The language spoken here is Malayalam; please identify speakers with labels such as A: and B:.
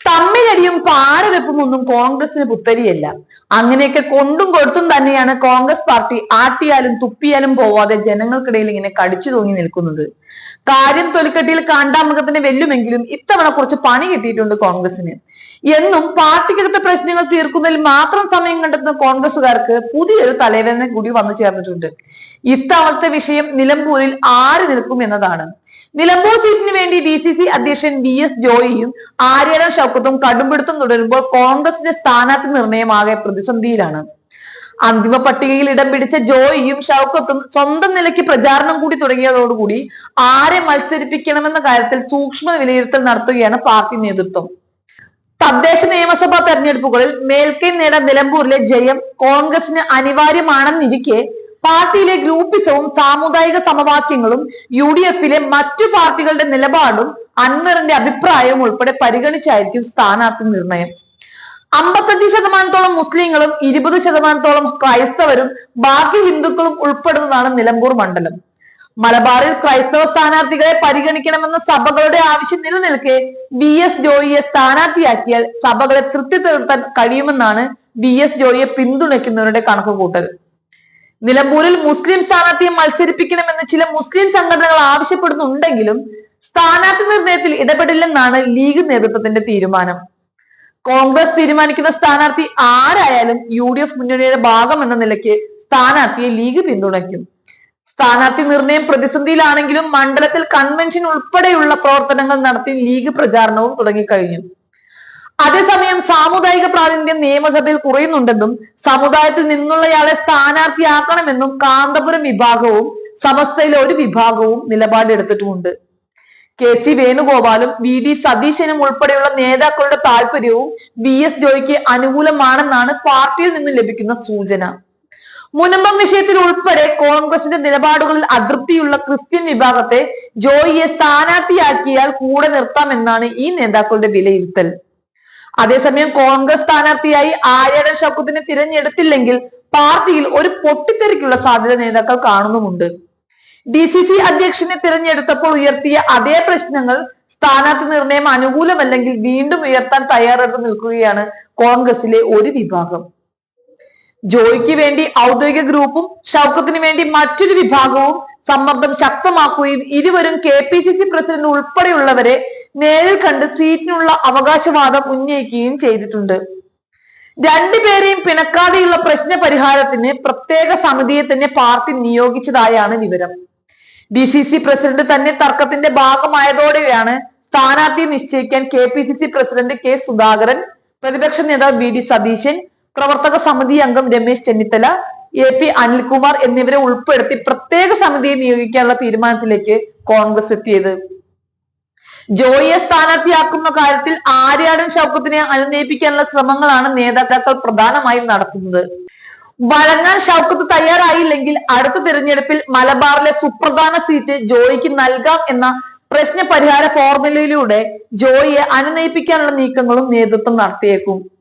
A: തമ്മിലടിയും പാടവെപ്പും ഒന്നും കോൺഗ്രസിന് പുത്തരിയല്ല. അങ്ങനെയൊക്കെ കൊണ്ടും കൊടുത്തും തന്നെയാണ് കോൺഗ്രസ് പാർട്ടി ആട്ടിയാലും തുപ്പിയാലും പോവാതെ ജനങ്ങൾക്കിടയിൽ ഇങ്ങനെ കടിച്ചു തൂങ്ങി നിൽക്കുന്നത്. കാര്യം തൊലിക്കട്ടിയിൽ കാണ്ടാമൃഗത്തിന് വെല്ലുമെങ്കിലും ഇത്തവണ കുറച്ച് പണി കിട്ടിയിട്ടുണ്ട് കോൺഗ്രസിന് എന്നും പാർട്ടിക്കടുത്ത പ്രശ്നങ്ങൾ തീർക്കുന്നതിൽ മാത്രം സമയം കണ്ടെത്തുന്ന കോൺഗ്രസുകാർക്ക് പുതിയൊരു തലവേദന കൂടി വന്നു ചേർന്നിട്ടുണ്ട്. ഇത്തവണത്തെ വിഷയം നിലമ്പൂരിൽ ആര് നിൽക്കും എന്നതാണ്. നിലമ്പൂർ സീറ്റിന് വേണ്ടി ഡി സി സി അധ്യക്ഷൻ വി എസ് ജോയിയും ആര്യരം ഷൗക്കത്തും കടുംപിടുത്തം തുടരുമ്പോൾ കോൺഗ്രസിന്റെ സ്ഥാനാർത്ഥി നിർണയം ആകെ പ്രതിസന്ധിയിലാണ്. അന്തിമ പട്ടികയിൽ ഇടം പിടിച്ച ജോയിയും ഷൗക്കത്തും സ്വന്തം നിലയ്ക്ക് പ്രചാരണം കൂടി തുടങ്ങിയതോടുകൂടി ആരെ മത്സരിപ്പിക്കണമെന്ന കാര്യത്തിൽ സൂക്ഷ്മ വിലയിരുത്തൽ നടത്തുകയാണ് പാർട്ടി നേതൃത്വം. തദ്ദേശ നിയമസഭാ തെരഞ്ഞെടുപ്പുകളിൽ മേൽക്കൈ നേടാൻ നിലമ്പൂരിലെ ജയം കോൺഗ്രസിന് അനിവാര്യമാണെന്നിരിക്കെ പാർട്ടിയിലെ ഗ്രൂപ്പിസവും സാമുദായിക സമവാക്യങ്ങളും യു ഡി എഫിലെ മറ്റു പാർട്ടികളുടെ നിലപാടും അൻവറിന്റെ അഭിപ്രായവും ഉൾപ്പെടെ പരിഗണിച്ചായിരിക്കും സ്ഥാനാർത്ഥി നിർണയം. അമ്പത്തഞ്ച് ശതമാനത്തോളം മുസ്ലിങ്ങളും ഇരുപത് ശതമാനത്തോളം ക്രൈസ്തവരും ബാക്കി ഹിന്ദുക്കളും ഉൾപ്പെടുന്നതാണ് നിലമ്പൂർ മണ്ഡലം. മലബാറിൽ ക്രൈസ്തവ സ്ഥാനാർത്ഥികളെ പരിഗണിക്കണമെന്ന സഭകളുടെ ആവശ്യം നിലനിൽക്കെ വി എസ് ജോയിയെ സ്ഥാനാർത്ഥിയാക്കിയാൽ സഭകളെ തൃപ്തിപ്പെടുത്താൻ കഴിയുമെന്നാണ് വി എസ് ജോയിയെ പിന്തുണയ്ക്കുന്നവരുടെ കണക്കുകൂട്ടൽ. നിലമ്പൂരിൽ മുസ്ലിം സ്ഥാനാർത്ഥിയെ മത്സരിപ്പിക്കണമെന്ന് ചില മുസ്ലിം സംഘടനകൾ ആവശ്യപ്പെടുന്നുണ്ടെങ്കിലും സ്ഥാനാർത്ഥി നിർണയത്തിൽ ഇടപെടില്ലെന്നാണ് ലീഗ് നേതൃത്വത്തിന്റെ തീരുമാനം. കോൺഗ്രസ് തീരുമാനിക്കുന്ന സ്ഥാനാർത്ഥി ആരായാലും യു ഡി എഫ് മുന്നണിയുടെ ഭാഗം എന്ന നിലയ്ക്ക് സ്ഥാനാർത്ഥിയെ ലീഗ് പിന്തുണയ്ക്കും. സ്ഥാനാർത്ഥി നിർണയം പ്രതിസന്ധിയിലാണെങ്കിലും മണ്ഡലത്തിൽ കൺവെൻഷൻ ഉൾപ്പെടെയുള്ള പ്രവർത്തനങ്ങൾ നടത്തി ലീഗ് പ്രചാരണവും തുടങ്ങിക്കഴിഞ്ഞു. അതേസമയം സാമുദായിക പ്രാതിനിധ്യം നിയമസഭയിൽ കുറയുന്നുണ്ടെന്നും സമുദായത്തിൽ നിന്നുള്ളയാളെ സ്ഥാനാർത്ഥിയാക്കണമെന്നും കാന്തപുരം വിഭാഗവും സമസ്തയിലെ ഒരു വിഭാഗവും നിലപാടെടുത്തിട്ടുമുണ്ട്. കെ സി വേണുഗോപാലും വി ഡി സതീശനും ഉൾപ്പെടെയുള്ള നേതാക്കളുടെ താല്പര്യവും വി എസ് ജോയിക്ക് അനുകൂലമാണെന്നാണ് പാർട്ടിയിൽ നിന്ന് ലഭിക്കുന്ന സൂചന. മുനമ്പം വിഷയത്തിൽ ഉൾപ്പെടെ കോൺഗ്രസിന്റെ നിലപാടുകളിൽ അതൃപ്തിയുള്ള ക്രിസ്ത്യൻ വിഭാഗത്തെ ജോയിയെ സ്ഥാനാർത്ഥിയാക്കിയാൽ കൂടെ നിർത്താമെന്നാണ് ഈ നേതാക്കളുടെ വിലയിരുത്തൽ. അതേസമയം കോൺഗ്രസ് സ്ഥാനാർത്ഥിയായി ആര്യാടൻ ശക്കുത്തിനെ തിരഞ്ഞെടുത്തില്ലെങ്കിൽ പാർട്ടിയിൽ ഒരു പൊട്ടിത്തെറിക്കുള്ള സാധ്യത നേതാക്കൾ കാണുന്നുമുണ്ട്. ഡി സി സി അധ്യക്ഷനെ തിരഞ്ഞെടുത്തപ്പോൾ ഉയർത്തിയ അതേ പ്രശ്നങ്ങൾ സ്ഥാനാർത്ഥി നിർണയം അനുകൂലമല്ലെങ്കിൽ വീണ്ടും ഉയർത്താൻ തയ്യാറെടുത്ത് നിൽക്കുകയാണ് കോൺഗ്രസിലെ ഒരു വിഭാഗം. ജോയിക്ക് വേണ്ടി ഔദ്യോഗിക ഗ്രൂപ്പും ഷൗക്കത്തിന് വേണ്ടി മറ്റൊരു വിഭാഗവും സമ്മർദ്ദം ശക്തമാക്കുകയും ഇരുവരും K P C C president ഉൾപ്പെടെയുള്ളവരെ നേരിൽ കണ്ട് സീറ്റിനുള്ള അവകാശവാദം ഉന്നയിക്കുകയും ചെയ്തിട്ടുണ്ട്. രണ്ടുപേരെയും പിണക്കാതെയുള്ള പ്രശ്ന പരിഹാരത്തിന് പ്രത്യേക സമിതിയെ തന്നെ പാർട്ടി നിയോഗിച്ചതായാണ് വിവരം. ഡി സി സി പ്രസിഡന്റ് തന്നെ തർക്കത്തിന്റെ ഭാഗമായതോടെയാണ് സ്ഥാനാർത്ഥിയെ നിശ്ചയിക്കാൻ K P C C president K Sudhakaran പ്രതിപക്ഷ നേതാവ് വി ഡി സതീശൻ പ്രവർത്തക സമിതി അംഗം രമേശ് ചെന്നിത്തല എ പി അനിൽകുമാർ എന്നിവരെ ഉൾപ്പെടുത്തി പ്രത്യേക സമിതിയെ നിയോഗിക്കാനുള്ള തീരുമാനത്തിലേക്ക് കോൺഗ്രസ് എത്തിയത്. ജോയിയെ സ്ഥാനാർത്ഥിയാക്കുന്ന കാര്യത്തിൽ ആര്യാടൻ ഷൗക്കത്തിനെ അനുനയിപ്പിക്കാനുള്ള ശ്രമങ്ങളാണ് നേതാക്കൾ പ്രധാനമായും നടത്തുന്നത്. വഴങ്ങാൻ ഷൗക്കത്ത് തയ്യാറായില്ലെങ്കിൽ അടുത്ത തിരഞ്ഞെടുപ്പിൽ മലബാറിലെ സുപ്രധാന സീറ്റ് ജോയിക്ക് നൽകാം എന്ന പ്രശ്ന പരിഹാര ഫോർമുലയിലൂടെ ജോയിയെ അനുനയിപ്പിക്കാനുള്ള നീക്കങ്ങളും നേതൃത്വം നടത്തിയേക്കും.